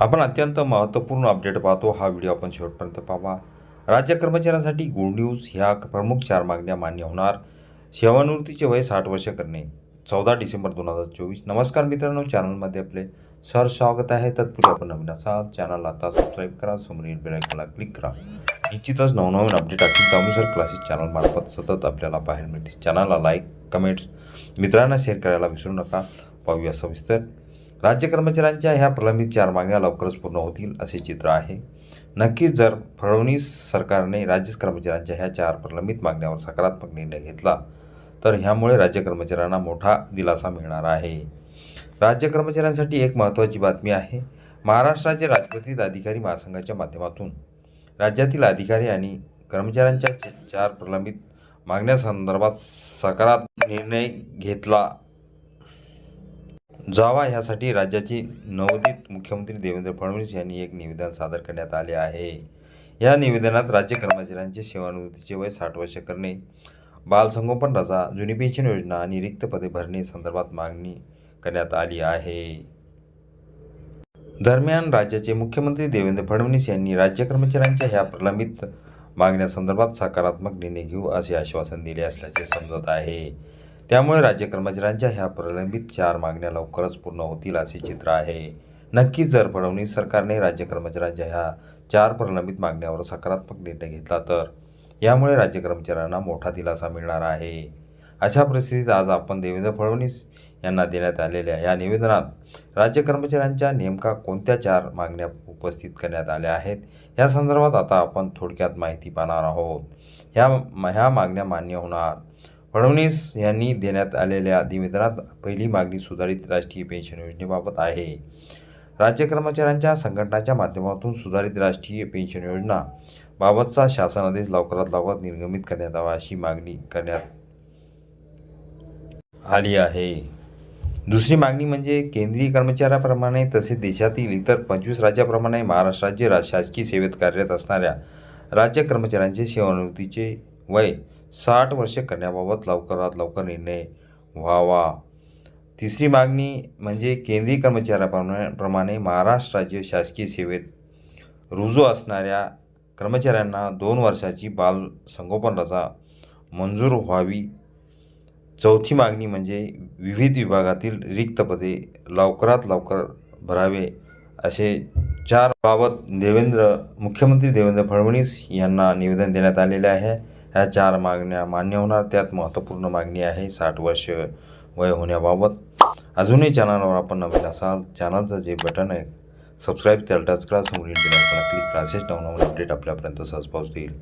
आपण अत्यंत महत्त्वपूर्ण अपडेट पाहतो. हा व्हिडिओ आपण शेवटपर्यंत पाहा. राज्य कर्मचाऱ्यांसाठी गुड न्यूज ह्या प्रमुख चार मागण्या मान्य होणार. सेवानिवृत्तीचे वय साठ वर्ष करणे. चौदा डिसेंबर दोन हजार चोवीस. नमस्कार मित्रांनो चॅनलमध्ये आपले सर स्वागत आहे. तत्पूर्वी आपण नवीन असाल चॅनल आता सबस्क्राईब करा. समोरील बेलायकॉनला क्लिक करा. निश्चितच नवनवीन अपडेट असतील त्यानुसार क्लासेस चॅनलमार्फत सतत आपल्याला पाहायला मिळते चॅनलला लाईक कमेंट्स मित्रांना शेअर करायला विसरू नका. पाहूया सविस्तर. राज्य कर्मचाऱ्यांच्या ह्या प्रलंबित चार मागण्या लवकरच पूर्ण होतील असे चित्र आहे. नक्कीच जर फडणवीस सरकारने राज्य कर्मचाऱ्यांच्या ह्या चार प्रलंबित मागण्यावर सकारात्मक निर्णय घेतला तर ह्यामुळे राज्य कर्मचाऱ्यांना मोठा दिलासा मिळणार आहे. राज्य कर्मचाऱ्यांसाठी एक महत्त्वाची बातमी आहे. महाराष्ट्राचे राजपत्रित अधिकारी महासंघाच्या माध्यमातून राज्यातील अधिकारी आणि कर्मचाऱ्यांच्या चार प्रलंबित मागण्यासंदर्भात सकारात्मक निर्णय घेतला जावा ह्यासाठी राज्याचे नवोदित मुख्यमंत्री देवेंद्र फडणवीस यांनी एक निवेदन सादर करण्यात आले आहे. या निवेदनात राज्य कर्मचाऱ्यांचे सेवानिवृत्तीचे वय साठ वर्ष करणे बालसंगोपन रजा जुनी पेन्शन योजना आणि रिक्त पदे भरणे संदर्भात मागणी करण्यात आली आहे. दरम्यान राज्याचे मुख्यमंत्री देवेंद्र फडणवीस यांनी राज्य कर्मचाऱ्यांच्या ह्या प्रलंबित मागण्यासंदर्भात सकारात्मक निर्णय घेऊ असे आश्वासन दिले असल्याचे समजत आहे. त्यामुळे राज्य कर्मचाऱ्यांच्या ह्या प्रलंबित चार मागण्या लवकरच पूर्ण होतील असे चित्र आहे. नक्कीच जर फडणवीस सरकारने राज्य कर्मचाऱ्यांच्या ह्या चार प्रलंबित मागण्यावर सकारात्मक निर्णय घेतला तर यामुळे राज्य कर्मचाऱ्यांना मोठा दिलासा मिळणार आहे. अशा परिस्थितीत आज आपण देवेंद्र फडणवीस यांना देण्यात आलेल्या या निवेदनात राज्य कर्मचाऱ्यांच्या नेमका कोणत्या चार मागण्या उपस्थित करण्यात आल्या आहेत या संदर्भात आता आपण थोडक्यात माहिती पाहणार आहोत. ह्या ह्या मागण्या मान्य होणार. फडणवीस यांनी देण्यात आलेल्या निवेदनात पहिली मागणी सुधारित राष्ट्रीय पेन्शन योजनेबाबत आहे. राज्य कर्मचाऱ्यांच्या संघटनाच्या माध्यमातून सुधारित राष्ट्रीय पेन्शन योजना बाबतचा शासन आदेश लवकरात लवकर निर्गमित करण्यात यावा अशी मागणी करण्यात आली आहे. दुसरी मागणी म्हणजे केंद्रीय कर्मचाऱ्याप्रमाणे तसेच देशातील इतर पंचवीस राज्याप्रमाणे महाराष्ट्र राज्य शासकीय सेवेत कार्यरत असणाऱ्या राज्य कर्मचाऱ्यांचे सेवानिवृत्तीचे वय साठ वर्ष करण्याबाबत लवकरात लवकर निर्णय व्हावा. तिसरी मागणी म्हणजे केंद्रीय कर्मचाऱ्याप्रमाणे प्रमाणे महाराष्ट्र राज्य शासकीय सेवेत रुजू असणाऱ्या कर्मचाऱ्यांना दोन वर्षाची बाल संगोपन रजा मंजूर व्हावी. चौथी मागणी म्हणजे विविध विभागातील रिक्त पदे लवकरात लवकर भरावे असे चार बाबत देवेंद्र मुख्यमंत्री देवेंद्र फडणवीस यांना निवेदन देण्यात आलेले आहे. ह्या चार मागण्या मान्य होणार. त्यात महत्त्वपूर्ण मागणी आहे साठ वर्ष वय होण्याबाबत. अजूनही चॅनलवर आपण नवीन असाल चॅनलचं जे बटन आहे सबस्क्राईब त्याला टच करा. समोर क्लिक करा. असेच नवनवीन अपडेट आपल्यापर्यंत सहज पोहोचतील.